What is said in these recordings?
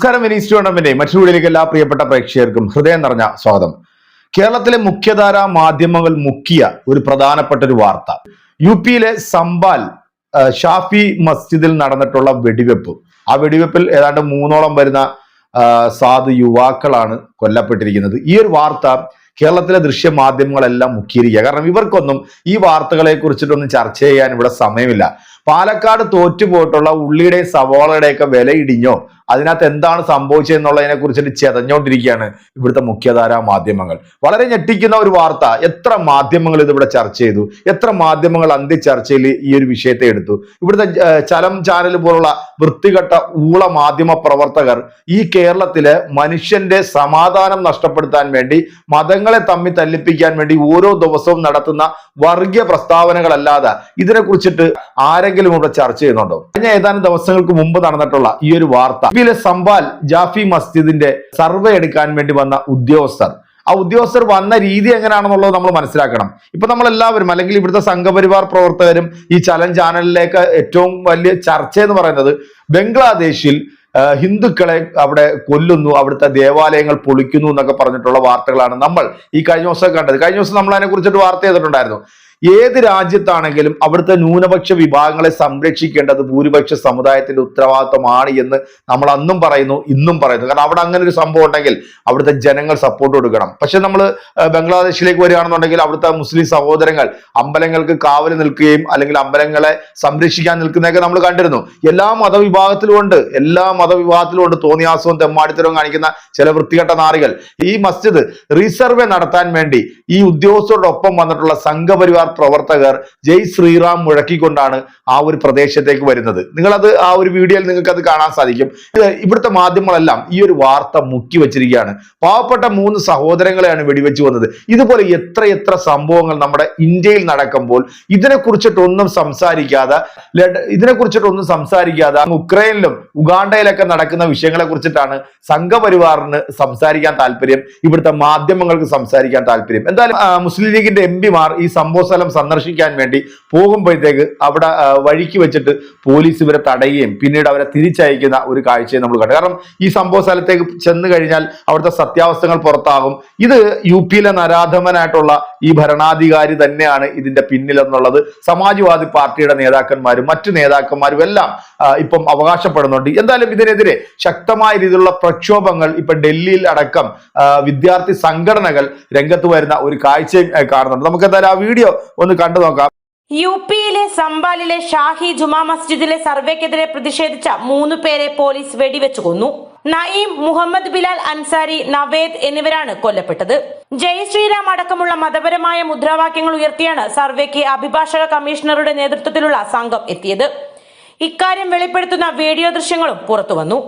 നമസ്കാരം വിനീസ് ടൂർണമെന്റ് വീടിലേക്ക് എല്ലാ പ്രിയപ്പെട്ട പ്രേക്ഷകർക്കും ഹൃദയം നിറഞ്ഞ സ്വാഗതം. കേരളത്തിലെ മുഖ്യധാര മാധ്യമങ്ങൾ മുക്കിയ ഒരു പ്രധാനപ്പെട്ട ഒരു വാർത്ത. യു പിയിലെ സംബാൽ ഷാഫി മസ്ജിദിൽ നടന്നിട്ടുള്ള വെടിവെപ്പ്. ആ വെടിവെപ്പിൽ ഏതാണ്ട് മൂന്നോളം വരുന്ന സാധു യുവാക്കളാണ് കൊല്ലപ്പെട്ടിരിക്കുന്നത്. ഈ ഒരു വാർത്ത കേരളത്തിലെ ദൃശ്യ മാധ്യമങ്ങളെല്ലാം മുക്കിയിരിക്കുക. കാരണം ഇവർക്കൊന്നും ഈ വാർത്തകളെ കുറിച്ചിട്ടൊന്നും ചർച്ച ചെയ്യാൻ ഇവിടെ സമയമില്ല. പാലക്കാട് തോറ്റുപോയിട്ടുള്ള ഉള്ളിയുടെയും സവോളയുടെയൊക്കെ വില ഇടിഞ്ഞോ? അതിനകത്ത് എന്താണ് സംഭവിച്ചതെന്നുള്ളതിനെ കുറിച്ചിട്ട് ചെതഞ്ഞോണ്ടിരിക്കുകയാണ് ഇവിടുത്തെ മുഖ്യധാരാ മാധ്യമങ്ങൾ. വളരെ ഞെട്ടിക്കുന്ന ഒരു വാർത്ത. എത്ര മാധ്യമങ്ങൾ ഇതിവിടെ ചർച്ച ചെയ്തു? എത്ര മാധ്യമങ്ങൾ അന്ത്യ ചർച്ചയിൽ ഈ ഒരു വിഷയത്തെ എടുത്തു? ഇവിടുത്തെ ചലം ചാനൽ പോലുള്ള വൃത്തികെട്ട ഊള മാധ്യമ പ്രവർത്തകർ ഈ കേരളത്തിലെ മനുഷ്യന്റെ സമാധാനം നഷ്ടപ്പെടുത്താൻ വേണ്ടി മതങ്ങളെ തമ്മിൽ തല്ലിപ്പിക്കാൻ വേണ്ടി ഓരോ ദിവസവും നടത്തുന്ന വർഗീയ പ്രസ്താവനകളല്ലാതെ ഇതിനെ കുറിച്ചിട്ട് ആരെങ്കിലും ഇവിടെ ചർച്ച ചെയ്യുന്നുണ്ടോ? കഴിഞ്ഞ ഏതാനും ദിവസങ്ങൾക്ക് മുമ്പ് നടന്നിട്ടുള്ള ഈ ഒരു വാർത്ത. ഇതിലെ സംബാൽ ജാഫി മസ്ജിദിന്റെ സർവേ എടുക്കാൻ വേണ്ടി വന്ന ഉദ്യോഗസ്ഥർ. ആ ഉദ്യോഗസ്ഥർ വന്ന രീതി എങ്ങനെയാണെന്നുള്ളത് നമ്മൾ മനസ്സിലാക്കണം. ഇപ്പൊ നമ്മൾ എല്ലാവരും അല്ലെങ്കിൽ ഇവിടുത്തെ സംഘപരിവാർ പ്രവർത്തകരും ഈ ചലൻ ചാനലിലേക്ക് ഏറ്റവും വലിയ ചർച്ച എന്ന് പറയുന്നത് ബംഗ്ലാദേശിൽ ഹിന്ദുക്കളെ അവിടെ കൊല്ലുന്നു അവിടുത്തെ ദേവാലയങ്ങൾ പൊളിക്കുന്നു എന്നൊക്കെ പറഞ്ഞിട്ടുള്ള വാർത്തകളാണ് നമ്മൾ ഈ കഴിഞ്ഞ ദിവസം കണ്ടത്. കഴിഞ്ഞ ദിവസം നമ്മൾ അതിനെ കുറിച്ചിട്ട് വാർത്ത ചെയ്തിട്ടുണ്ടായിരുന്നു. ഏത് രാജ്യത്താണെങ്കിലും അവിടുത്തെ ന്യൂനപക്ഷ വിഭാഗങ്ങളെ സംരക്ഷിക്കേണ്ടത് ഭൂരിപക്ഷ സമുദായത്തിന്റെ ഉത്തരവാദിത്വമാണ് എന്ന് നമ്മൾ അന്നും പറയുന്നു ഇന്നും പറയുന്നു. കാരണം അവിടെ അങ്ങനെ ഒരു സംഭവം ഉണ്ടെങ്കിൽ അവിടുത്തെ ജനങ്ങൾ സപ്പോർട്ട് കൊടുക്കണം. പക്ഷെ നമ്മൾ ബംഗ്ലാദേശിലേക്ക് വരികയാണെന്നുണ്ടെങ്കിൽ അവിടുത്തെ മുസ്ലിം സഹോദരങ്ങൾ അമ്പലങ്ങൾക്ക് കാവൽ നിൽക്കുകയും അല്ലെങ്കിൽ അമ്പലങ്ങളെ സംരക്ഷിക്കാൻ നിൽക്കുന്നതൊക്കെ നമ്മൾ കണ്ടിരുന്നു. എല്ലാ മതവിഭാഗത്തിലും ഉണ്ട്. എല്ലാ മതവിഭാഗത്തിലും ഉണ്ട്. തോന്നിയാസവും തെമ്മാടിത്തരവും കാണിക്കുന്ന ചില വൃത്തികെട്ട നാറികൾ. ഈ മസ്ജിദ് റീസർവേ നടത്താൻ വേണ്ടി ഈ ഉദ്യോഗസ്ഥരോടൊപ്പം വന്നിട്ടുള്ള സംഘപരിവാർ പ്രവർത്തകർ ജയ് ശ്രീറാം മുഴക്കിക്കൊണ്ടാണ് ആ ഒരു പ്രദേശത്തേക്ക് വരുന്നത്. നിങ്ങളത് ആ ഒരു വീഡിയോയിൽ നിങ്ങൾക്ക് അത് കാണാൻ സാധിക്കും. ഇവിടുത്തെ മാധ്യമങ്ങളെല്ലാം ഈ ഒരു വാർത്ത മുക്കി വെച്ചിരിക്കുകയാണ്. പാവപ്പെട്ട മൂന്ന് സഹോദരങ്ങളെയാണ് വെടിവെച്ചു വന്നത് ഇതുപോലെ എത്രയെത്ര എത്ര സംഭവങ്ങൾ നമ്മുടെ ഇന്ത്യയിൽ നടക്കുമ്പോൾ ഇതിനെ കുറിച്ചിട്ടൊന്നും സംസാരിക്കാതെ ഇതിനെ കുറിച്ചിട്ടൊന്നും സംസാരിക്കാതെ ഉക്രൈനിലും ഉഗാണ്ടയിലൊക്കെ നടക്കുന്ന വിഷയങ്ങളെ കുറിച്ചിട്ടാണ് സംഘപരിവാറിന് സംസാരിക്കാൻ താല്പര്യം ഇവിടുത്തെ മാധ്യമങ്ങൾക്ക് സംസാരിക്കാൻ താല്പര്യം. എന്തായാലും മുസ്ലിം ലീഗിന്റെ എം ഈ സംഭവ സ്ഥലം സന്ദർശിക്കാൻ വേണ്ടി പോകുമ്പോഴത്തേക്ക് അവിടെ വഴിക്ക് വെച്ചിട്ട് പോലീസ് ഇവരെ തടയുകയും പിന്നീട് അവരെ തിരിച്ചയക്കുന്ന ഒരു കാഴ്ചയെ നമ്മൾ കണ്ടു. കാരണം ഈ സംഭവ സ്ഥലത്തേക്ക് ചെന്ന് കഴിഞ്ഞാൽ അവിടുത്തെ സത്യാവസ്ഥകൾ പുറത്താകും. ഇത് യു പിയിലെ നരാധമനായിട്ടുള്ള ഈ ഭരണാധികാരി തന്നെയാണ് ഇതിന്റെ പിന്നിലെന്നുള്ളത്. സമാജ്വാദി പാർട്ടിയുടെ നേതാക്കന്മാരും മറ്റു നേതാക്കന്മാരും എല്ലാം ഇപ്പം അവകാശപ്പെടുന്നുണ്ട്. എന്തായാലും ഇതിനെതിരെ ശക്തമായ രീതിയിലുള്ള പ്രക്ഷോഭങ്ങൾ ഇപ്പൊ ഡൽഹിയിൽ അടക്കം വിദ്യാർത്ഥി സംഘടനകൾ രംഗത്ത് വരുന്ന ഒരു കാഴ്ചയും കാണുന്നുണ്ട്. നമുക്ക് എന്തായാലും ആ വീഡിയോ ഒന്ന് കണ്ടു നോക്കാം. യു പിയിലെ സംബാലിലെ ഷാഹി ജുമാ മസ്ജിദിലെ സർവേക്കെതിരെ പ്രതിഷേധിച്ച മൂന്ന് പേരെ പോലീസ് വെടിവെച്ചു കൊന്നു. നയീം മുഹമ്മദ് ബിലാൽ അൻസാരി നവേദ് എന്നിവരാണ് കൊല്ലപ്പെട്ടത്. ജയ് ശ്രീറാം അടക്കമുള്ള മതപരമായ മുദ്രാവാക്യങ്ങൾ ഉയർത്തിയാണ് സർവേക്ക് അഭിഭാഷക കമ്മീഷണറുടെ നേതൃത്വത്തിലുള്ള സംഘം എത്തിയത്. ഇക്കാര്യം വെളിപ്പെടുത്തുന്ന വീഡിയോ ദൃശ്യങ്ങളും പുറത്തുവന്നു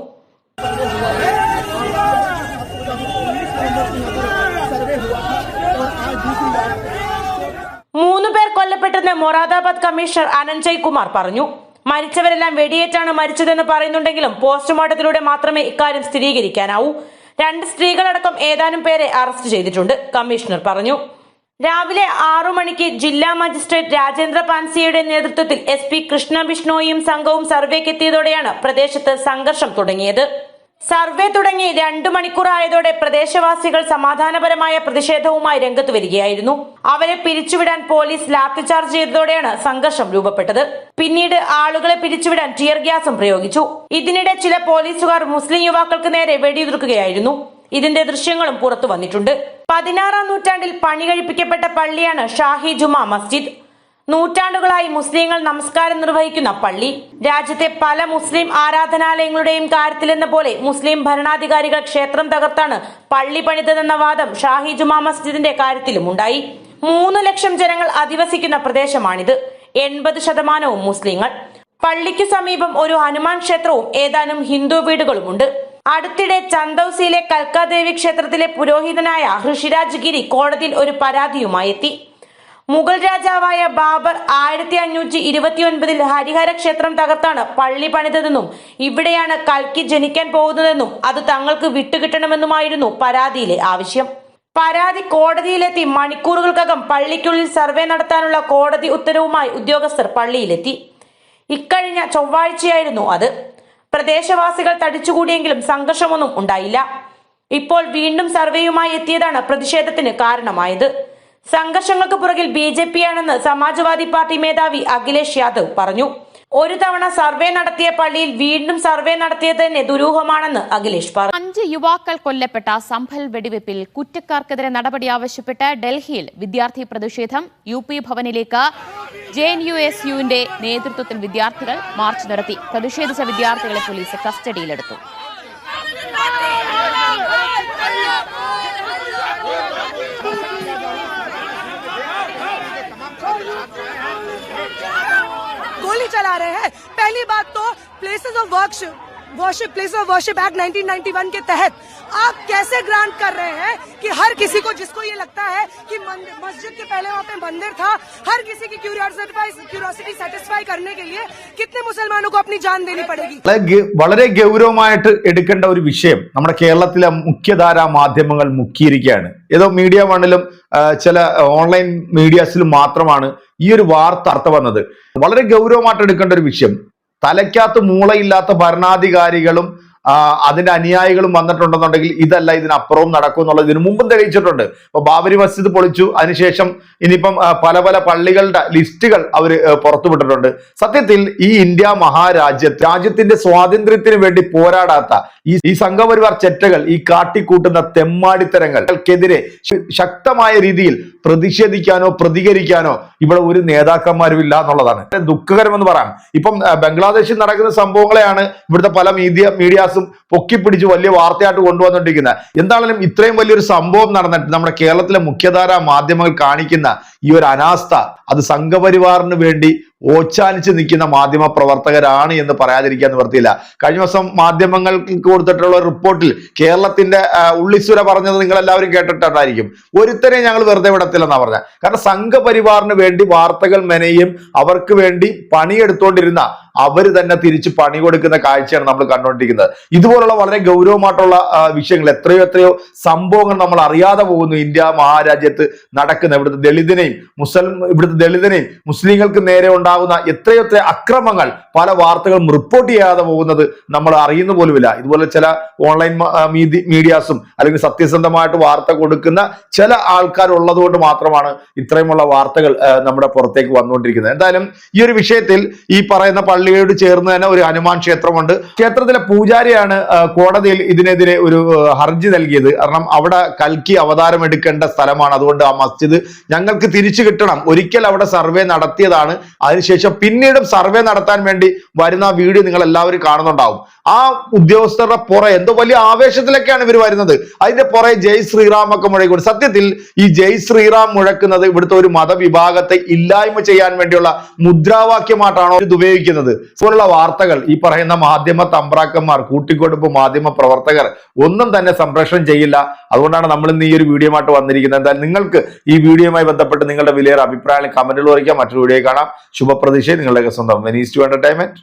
മൂന്നു പേർ കൊല്ലപ്പെട്ടെന്ന് മൊറാദാബാദ് കമ്മീഷണർ അനഞ്ജയ് കുമാർ പറഞ്ഞു. മരിച്ചവരെല്ലാം വെടിയേറ്റാണ് മരിച്ചതെന്ന് പറയുന്നുണ്ടെങ്കിലും പോസ്റ്റ്മോർട്ടത്തിലൂടെ മാത്രമേ ഇക്കാര്യം സ്ഥിരീകരിക്കാനാവൂ. രണ്ട് സ്ത്രീകളടക്കം ഏതാനും പേരെ അറസ്റ്റ് ചെയ്തിട്ടുണ്ട് കമ്മീഷണർ പറഞ്ഞു. രാവിലെ ആറു മണിക്ക് ജില്ലാ മജിസ്ട്രേറ്റ് രാജേന്ദ്ര പാൻസിയുടെ നേതൃത്വത്തിൽ എസ് പി കൃഷ്ണ ബിഷ്ണോയും സംഘവും സർവേക്കെത്തിയതോടെയാണ് പ്രദേശത്ത് സംഘർഷം തുടങ്ങിയത്. സർവേ തുടങ്ങി രണ്ടു മണിക്കൂറായതോടെ പ്രദേശവാസികൾ സമാധാനപരമായ പ്രതിഷേധവുമായി രംഗത്ത് വരികയായിരുന്നു. അവരെ പിരിച്ചുവിടാൻ പോലീസ് ലാത്തി ചാർജ് ചെയ്തതോടെയാണ് സംഘർഷം രൂപപ്പെട്ടത്. പിന്നീട് ആളുകളെ പിരിച്ചുവിടാൻ ടിയർ ഗ്യാസും പ്രയോഗിച്ചു. ഇതിനിടെ ചില പോലീസുകാർ മുസ്ലിം യുവാക്കൾക്ക് നേരെ വെടിയുതിർക്കുകയായിരുന്നു. ഇതിന്റെ ദൃശ്യങ്ങളും പുറത്തു വന്നിട്ടുണ്ട്. പതിനാറാം നൂറ്റാണ്ടിൽ പണി കഴിപ്പിക്കപ്പെട്ട പള്ളിയാണ് ഷാഹി ജുമാ മസ്ജിദ്. നൂറ്റാണ്ടുകളായി മുസ്ലിങ്ങൾ നമസ്കാരം നിർവഹിക്കുന്ന പള്ളി. രാജ്യത്തെ പല മുസ്ലിം ആരാധനാലയങ്ങളുടെയും കാര്യത്തിലെന്ന പോലെ മുസ്ലിം ഭരണാധികാരികൾ ക്ഷേത്രം തകർത്താണ് പള്ളി പണിതതെന്ന വാദം ഷാഹി ജുമാ മസ്ജിദിന്റെ കാര്യത്തിലും ഉണ്ടായി. മൂന്ന് ലക്ഷം ജനങ്ങൾ അധിവസിക്കുന്ന പ്രദേശമാണിത്. എൺപത് ശതമാനവും മുസ്ലിങ്ങൾ. പള്ളിക്ക് സമീപം ഒരു ഹനുമാൻ ക്ഷേത്രവും ഏതാനും ഹിന്ദു വീടുകളുമുണ്ട്. അടുത്തിടെ ചന്ദൌസിയിലെ കൽക്കാദേവി ക്ഷേത്രത്തിലെ പുരോഹിതനായ ഋഷിരാജ് ഗിരി കോടതിയിൽ ഒരു പരാതിയുമായി എത്തി. മുഗൾ രാജാവായ ബാബർ ആയിരത്തി അഞ്ഞൂറ്റി ഇരുപത്തി ഒൻപതിൽ ഹരിഹര ക്ഷേത്രം തകർത്താണ് പള്ളി പണിതതെന്നും ഇവിടെയാണ് കൽക്കി ജനിക്കാൻ പോകുന്നതെന്നും അത് തങ്ങൾക്ക് വിട്ടുകിട്ടണമെന്നുമായിരുന്നു പരാതിയിലെ ആവശ്യം. പരാതി കോടതിയിലെത്തി മണിക്കൂറുകൾക്കകം പള്ളിക്കുള്ളിൽ സർവേ നടത്താനുള്ള കോടതി ഉത്തരവുമായി ഉദ്യോഗസ്ഥർ പള്ളിയിലെത്തി. ഇക്കഴിഞ്ഞ ചൊവ്വാഴ്ചയായിരുന്നു അത്. പ്രദേശവാസികൾ തടിച്ചുകൂടിയെങ്കിലും സംഘർഷമൊന്നും ഉണ്ടായില്ല. ഇപ്പോൾ വീണ്ടും സർവേയുമായി എത്തിയതാണ് പ്രതിഷേധത്തിന് കാരണമായത്. സംഘർഷങ്ങൾക്ക് പുറകിൽ ബി ജെ പി ആണെന്ന് സമാജ്വാദി പാർട്ടി മേധാവി അഖിലേഷ് യാദവ് പറഞ്ഞു. ഒരു തവണ സർവേ നടത്തിയ പള്ളിയിൽ വീണ്ടും സർവേ നടത്തിയത് തന്നെ ദുരൂഹമാണെന്ന് അഖിലേഷ് പറഞ്ഞു അഞ്ച് യുവാക്കൾ കൊല്ലപ്പെട്ട സംഭൽ വെടിവെപ്പിൽ കുറ്റക്കാർക്കെതിരെ നടപടി ആവശ്യപ്പെട്ട് ഡൽഹിയിൽ വിദ്യാർത്ഥി പ്രതിഷേധം യു പി ഭവനിലേക്ക് ജെ എൻ യു എസ് യുവിന്റെ നേതൃത്വത്തിൽ വിദ്യാർത്ഥികൾ മാർച്ച് നടത്തി പ്രതിഷേധിച്ച വിദ്യാർത്ഥികളെ പോലീസ് കസ്റ്റഡിയിലെടുത്തു गोली चला रहे हैं पहली बात तो places of worship worship place of worship act 1991 के तहत आप कैसे ग्रांट कर रहे हैं कि हर किसी को जिसको ये लगता है कि मंदिर- मस्जिद के पहले वहाँ पे मंदिर था हर किसी की क्यूरियोसिटी सेटिस्फाई करने के लिए कितने मुसलमानों को अपनी जान देनी पड़ेगी വളരെ ഗ- വളരെ ഗൗരവമായിട്ട് എടുക്കേണ്ട ഒരു വിഷയം നമ്മുടെ കേരളത്തിലെ മുഖ്യധാരാ മാധ്യമങ്ങൾ മുക്കിയിരിക്കുകയാണ് ഏതോ മീഡിയ വണ്ണിലും ആ, ചില ഓൺലൈൻ മീഡിയാസിലും മാത്രമാണ് ഈ ഒരു വാർത്ത അർത്ഥ വന്നത് വളരെ ഗൗരവമായിട്ട് എടുക്കേണ്ട ഒരു വിഷയം തലയ്ക്കകത്ത് മൂളയില്ലാത്ത ഭരണാധികാരികളും അതിന്റെ അനുയായികളും വന്നിട്ടുണ്ടെന്നുണ്ടെങ്കിൽ ഇതല്ല ഇതിനപ്പുറവും നടക്കും എന്നുള്ളത് ഇതിനു മുമ്പും തെളിയിച്ചിട്ടുണ്ട്. അപ്പൊ ബാബരി മസ്ജിദ് പൊളിച്ചു. അതിനുശേഷം ഇനിയിപ്പം പല പല പള്ളികളുടെ ലിസ്റ്റുകൾ അവർ പുറത്തുവിട്ടിട്ടുണ്ട്. സത്യത്തിൽ ഈ ഇന്ത്യ മഹാരാജ്യത്ത് രാജ്യത്തിന്റെ സ്വാതന്ത്ര്യത്തിന് വേണ്ടി പോരാടാത്ത ഈ ഈ സംഘപരിവാർ ചെറ്റകൾ ഈ കാട്ടിക്കൂട്ടുന്ന തെമ്മാടിത്തരങ്ങൾക്കെതിരെ ശക്തമായ രീതിയിൽ പ്രതിഷേധിക്കാനോ പ്രതികരിക്കാനോ ഇവിടെ ഒരു നേതാക്കന്മാരും ഇല്ല എന്നുള്ളതാണ്. ദുഃഖകരമെന്ന് പറയാം. ഇപ്പം ബംഗ്ലാദേശിൽ നടക്കുന്ന സംഭവങ്ങളെയാണ് ഇവിടുത്തെ പല മീഡിയ മീഡിയാസും പൊക്കിപ്പിടിച്ച് വലിയ വാർത്തയായിട്ട് കൊണ്ടുവന്നുകൊണ്ടിരിക്കുന്നത് എന്താണെങ്കിലും ഇത്രയും വലിയൊരു സംഭവം നടന്നിട്ട് നമ്മുടെ കേരളത്തിലെ മുഖ്യധാരാ മാധ്യമങ്ങൾ കാണിക്കുന്ന ഈ ഒരു അനാസ്ഥ അത് സംഘപരിവാറിന് വേണ്ടി ഓച്ചാനിച്ച് നിൽക്കുന്ന മാധ്യമ പ്രവർത്തകരാണ് എന്ന് പറയാതിരിക്കാൻ നിവർത്തിയില്ല കഴിഞ്ഞ ദിവസം മാധ്യമങ്ങൾക്ക് കൊടുത്തിട്ടുള്ള റിപ്പോർട്ടിൽ കേരളത്തിന്റെ ഉള്ളിസുര പറഞ്ഞത് നിങ്ങൾ എല്ലാവരും കേട്ടിട്ടുണ്ടായിരിക്കും. ഒരുത്തരെ ഞങ്ങൾ വെറുതെ വിടത്തില്ലെന്നാ പറഞ്ഞത് കാരണം സംഘപരിവാറിന് വേണ്ടി വാർത്തകൾ മെനയും അവർക്ക് വേണ്ടി പണിയെടുത്തോണ്ടിരുന്ന അവർ തന്നെ തിരിച്ച് പണി കൊടുക്കുന്ന കാഴ്ചയാണ് നമ്മൾ കണ്ടുകൊണ്ടിരിക്കുന്നത് ഇതുപോലുള്ള വളരെ ഗൗരവമായിട്ടുള്ള വിഷയങ്ങൾ എത്രയോ എത്രയോ സംഭവങ്ങൾ നമ്മൾ അറിയാതെ പോകുന്നു. ഇന്ത്യ മഹാരാജ്യത്ത് നടക്കുന്ന ഇവിടുത്തെ ദളിതനെയും മുസ്ലിം ഇവിടുത്തെ ദളിതനെയും മുസ്ലിങ്ങൾക്ക് നേരെ ഉണ്ടാകുന്ന എത്രയെത്ര അക്രമങ്ങൾ പല വാർത്തകളും റിപ്പോർട്ട് ചെയ്യാതെ പോകുന്നത് നമ്മൾ അറിയുന്ന പോലുമില്ല. ഇതുപോലെ ചില ഓൺലൈൻ മീഡിയാസും അല്ലെങ്കിൽ സത്യസന്ധമായിട്ട് വാർത്ത കൊടുക്കുന്ന ചില ആൾക്കാർ ഉള്ളതുകൊണ്ട് മാത്രമാണ് ഇത്രയുമുള്ള വാർത്തകൾ നമ്മുടെ പുറത്തേക്ക് വന്നുകൊണ്ടിരിക്കുന്നത്. എന്തായാലും ഈ ഒരു വിഷയത്തിൽ ഈ പറയുന്ന പള്ളിയോട് ചേർന്ന് തന്നെ ഒരു ഹനുമാൻ ക്ഷേത്രമുണ്ട്. ക്ഷേത്രത്തിലെ പൂജാരിയാണ് കോടതിയിൽ ഇതിനെതിരെ ഒരു ഹർജി നൽകിയത്. കാരണം അവിടെ കൽക്കി അവതാരം എടുക്കേണ്ട സ്ഥലമാണ്. അതുകൊണ്ട് ആ മസ്ജിദ് ഞങ്ങൾക്ക് തിരിച്ചു കിട്ടണം. ഒരിക്കൽ അവിടെ സർവേ നടത്തിയതാണ്. അതിനുശേഷം പിന്നീടും സർവേ നടത്താൻ വേണ്ടി വരുന്ന വീഡിയോ നിങ്ങൾ എല്ലാവരും കാണുന്നുണ്ടാവും. ആ ഉദ്യോഗസ്ഥരുടെ പുറ എന്തോ വലിയ ആവേശത്തിലൊക്കെയാണ് ഇവർ വരുന്നത്. അതിന്റെ പുറകെ ജയ് ശ്രീറാം ഒക്കെ മുഴക്കൂടി സത്യത്തിൽ ഈ ജയ് ശ്രീറാം മുഴക്കുന്നത് ഇവിടുത്തെ ഒരു മതവിഭാഗത്തെ ഇല്ലായ്മ ചെയ്യാൻ വേണ്ടിയുള്ള മുദ്രാവാക്യമായിട്ടാണോ ഇത് ഉപയോഗിക്കുന്നത്. പോലുള്ള വാർത്തകൾ ഈ പറയുന്ന മാധ്യമ തമ്പ്രാക്കന്മാർ കൂട്ടിക്കൊടുപ്പ് മാധ്യമ പ്രവർത്തകർ ഒന്നും തന്നെ സംപ്രേഷണം ചെയ്യില്ല. അതുകൊണ്ടാണ് നമ്മൾ ഇന്ന് ഈ ഒരു വീഡിയോ ആയിട്ട് വന്നിരിക്കുന്നത്. എന്തായാലും നിങ്ങൾക്ക് ഈ വീഡിയോയുമായി ബന്ധപ്പെട്ട് നിങ്ങളുടെ വിലയേറെ അഭിപ്രായങ്ങൾ കമന്റുകൾ അറിയിക്കാം മറ്റൊരു വീഡിയോ കാണാം. ശുഭപ്രതീക്ഷയും നിങ്ങളുടെയൊക്കെ സ്വന്തം വെനീസ് ടു എന്റർടൈൻമെന്റ്